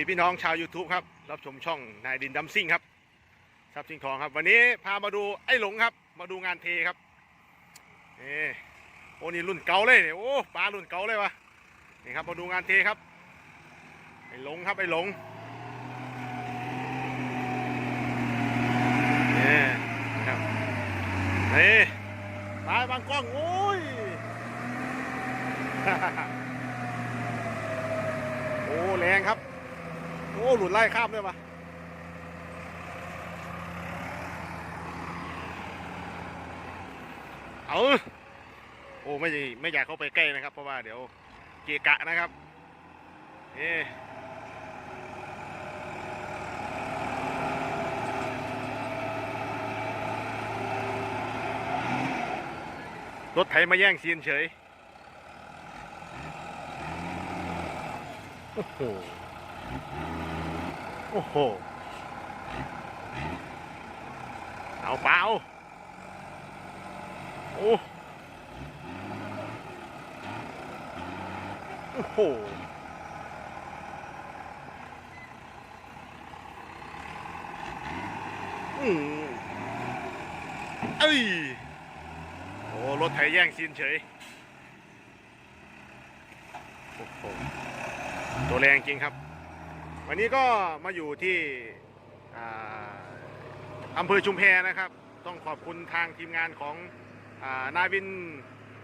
ดีพี่น้องชาว YouTube ครับ รับชมช่องนายดินดัมซิ่งครับทรัพย์สิงทองครับ วันนี้พามาดูไอ้หลงครับ มาดูงานเทครับนี่โอ้นี่รุ่นเก่าเลยเนี่ยโอ้ปลารุ่นเก่าเลยวะนี่ครับมาดูงานเทครับไอ้หลงครับไอ้หลงนี่ครับนี่ตายบางกล้องโอ้ยโอ้แรงครับ โอ้หลุดไล่ข้ามด้วยปะเอาโอ้ไม่ไม่อยากเข้าไปใกล้นะครับ เพราะว่าเดี๋ยวเกะกะนะครับเอ๊รถไถมาแย่งซีนเฉย โอ้โห โอ้โห เอาเปล่าโอ้โอ้โหอืมเอ้ยโอ้รถไถแย่งซีนเฉยโอ้โหตัวแรงจริงครับ วันนี้ก็มาอยู่ที่อำเภอชุมแพนะครับ ต้องขอบคุณทางทีมงานของอานาวิน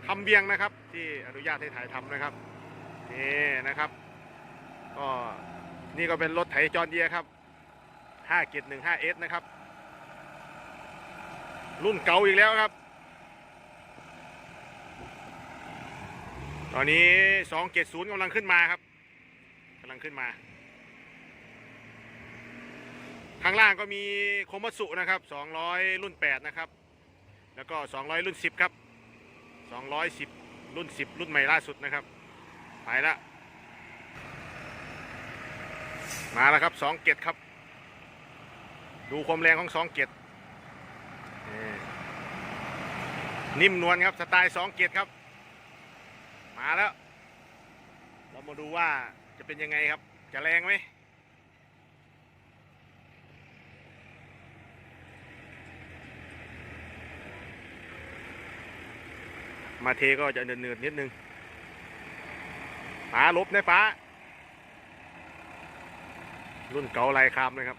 คำเบียงนะครับ ที่อนุญาตให้ถ่ายทำนะครับนี่นะครับก็นี่ก็เป็นรถไถจอร์เดียครับ5เกียร1 5 s นะครับ รุ่นเก่าอีกแล้วครับ ตอนนี้2เก0กำลังขึ้นมาครับกำลังขึ้นมา ข้างล่างก็มีโคมัสุนะครับ 200 รุ่น 8 นะครับ แล้วก็ 200 รุ่น 10 ครับ 210 รุ่น 10 รุ่นใหม่ล่าสุดนะครับ ไปละ มาแล้วครับ2เกตครับ ดูความแรงของ2เกตนิ่มนวลครับ สไตล์2เกตครับ มาแล้ว เรามาดูว่าจะเป็นยังไงครับ จะแรงไหม มาเทก็จะเนืดๆนิดนึงป๋าลบนะป๋ารุ่นเก่าลายคามเลยครับ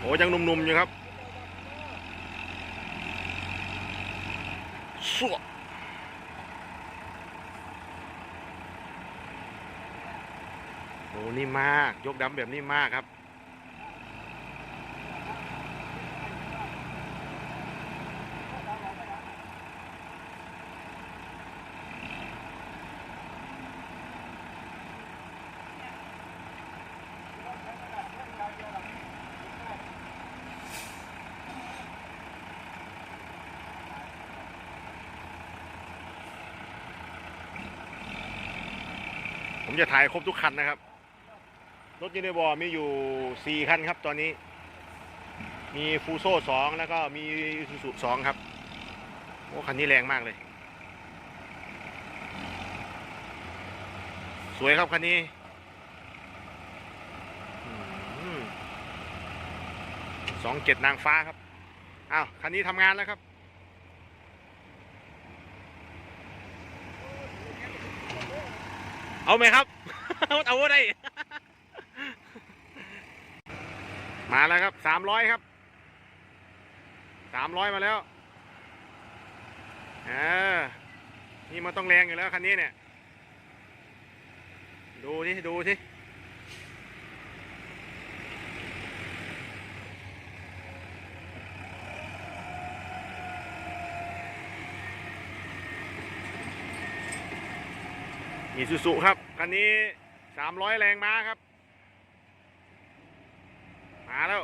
โอ้ยังหนุ่มๆอยู่ครับสัวโอ้นี่มาก ยกดำแบบนี้มากครับ ผมจะถ่ายครบทุกคันนะครับ รถยูนิวอร์มีอยู่ 4 คันครับตอนนี้ มีฟูโซ่สองแล้วก็มีซูซูสองครับ โอ้คันนี้แรงมากเลย สวยครับคันนี้สองเจ็ดนางฟ้าครับ อ้าว คันนี้ทำงานแล้วครับ เอาไหมครับ เอาได้ มาแล้วครับสามร้อยครับสามร้อยมาแล้วเออนี่มันต้องแรงอยู่แล้วคันนี้เนี่ย ดูที่ดูที่ อีซูซุครับ คันนี้300แรงม้าครับ มาแล้ว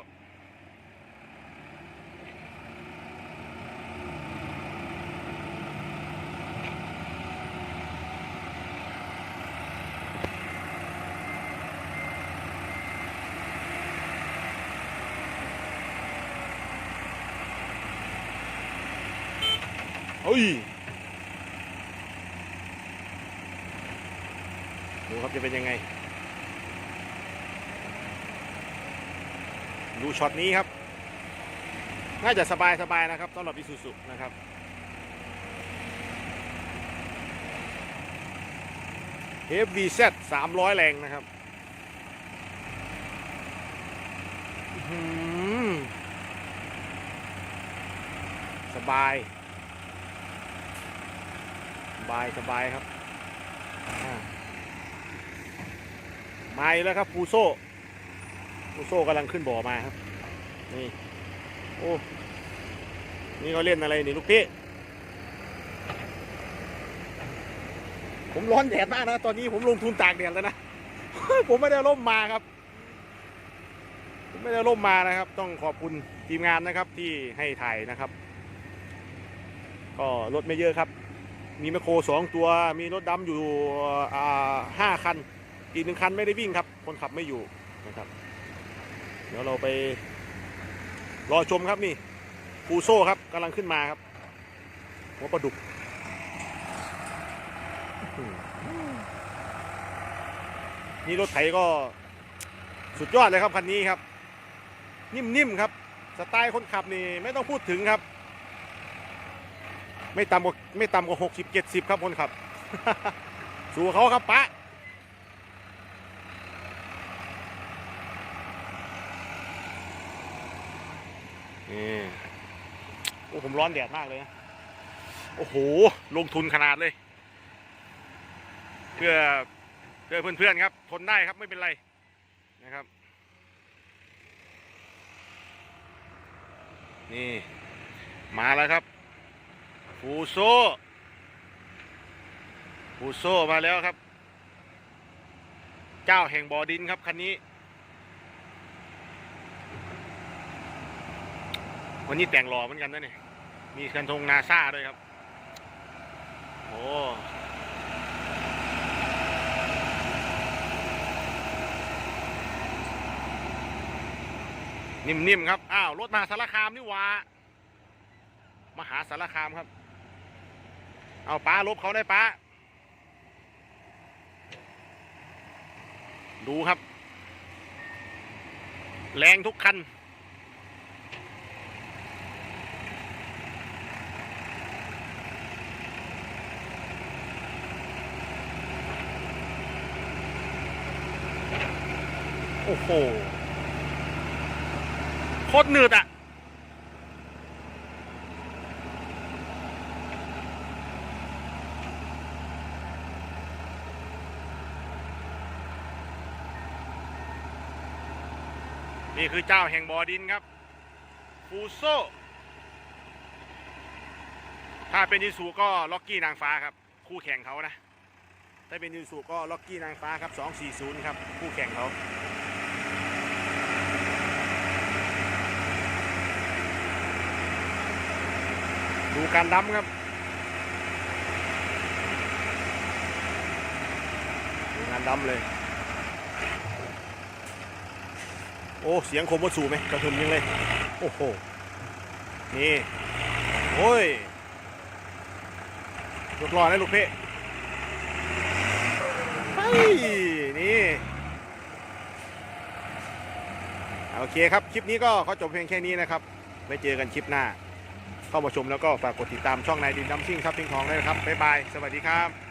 เฮ้ย ดูครับจะเป็นยังไง ดูช็อตนี้ครับ น่าจะสบายสบายๆนะครับสำหรับอิซูซุนะครับเ FVZ 300 แรงนะครับสบาย สบาย สบายครับ มาอีกแล้วครับฟูโซ่ฟูโซ่กำลังขึ้นบ่อมาครับ นี่โอ้นี่เขาเล่นอะไรนี่ลูกพี่ผมร้อนแดดมากนะ ตอนนี้ผมลงทุนตากแดดแล้วนะ ผมไม่ได้ร่มมาครับ ผมไม่ได้ร่มมานะครับ ต้องขอบคุณทีมงานนะครับที่ให้ถ่ายนะครับ ก็รถไม่เยอะครับ มีแมคโครสองตัว มีรถดำอยู่ห้าคัน อีกหนึ่งคันไม่ได้วิ่งครับ คนขับไม่อยู่นะครับ เดี๋ยวเราไป รอชมครับนี่ฟูโซ่ครับกำลังขึ้นมาครับหัวปลาดุกนี่รถไถก็สุดยอดเลยครับคันนี้ครับ นิ่มๆครับ สไตล์คนขับนี่ไม่ต้องพูดถึงครับ ไม่ต่ำกว่าไม่ต่ำกว่าหกสิบเจ็ดสิบครับคนขับ สู่เขาครับปะนี่โอ้ ผมร้อนแดดมากเลยนะโอ้โห ลงทุนขนาดเลย เพื่อเพื่อเพื่อนๆครับ ทนได้ครับไม่เป็นไรนะครับ นี่ มาแล้วครับ ฟูโซฟูโซมาแล้วครับ เจ้าแห่งบ่อดินครับคันนี้ วันนี้แต่งหล่อเหมือนกันนะเนี่ย มีกันทงนาซาด้วยครับ โอ้นิ่มๆครับ อ้าว รถมาสารคามนี่วามหาสารคามครับ เอาป้าลบเขาได้ป้า ดูครับ แรงทุกคัน โอ้โห โคตรหนืดอะ นี่คือเจ้าแห่งบ่อดินครับ ฟูโซ ถ้าเป็นยูสูก็ล็อกกี้นางฟ้าครับ คู่แข่งเขานะ ถ้าเป็นยูสูก็ล็อกกี้นางฟ้าครับ 240 ครับ คู่แข่งเขา ดูการดั้มครับดูงานดั้มเลย โอ้ เสียงคมวัดสูไหมกระทุนยังเลย โอ้โห นี่ โอ้ยยกล้อนะลูกเพ่เฮ้ยนี่โอเคครับ คลิปนี้ก็ขอจบเพียงแค่นี้นะครับไว้เจอกันคลิปหน้า เข้ามาชมแล้วก็ฝากกดติดตามช่องนายดินดัมซิ่งครับทิ้งทองด้วยนะครับบ๊ายบายสวัสดีครับ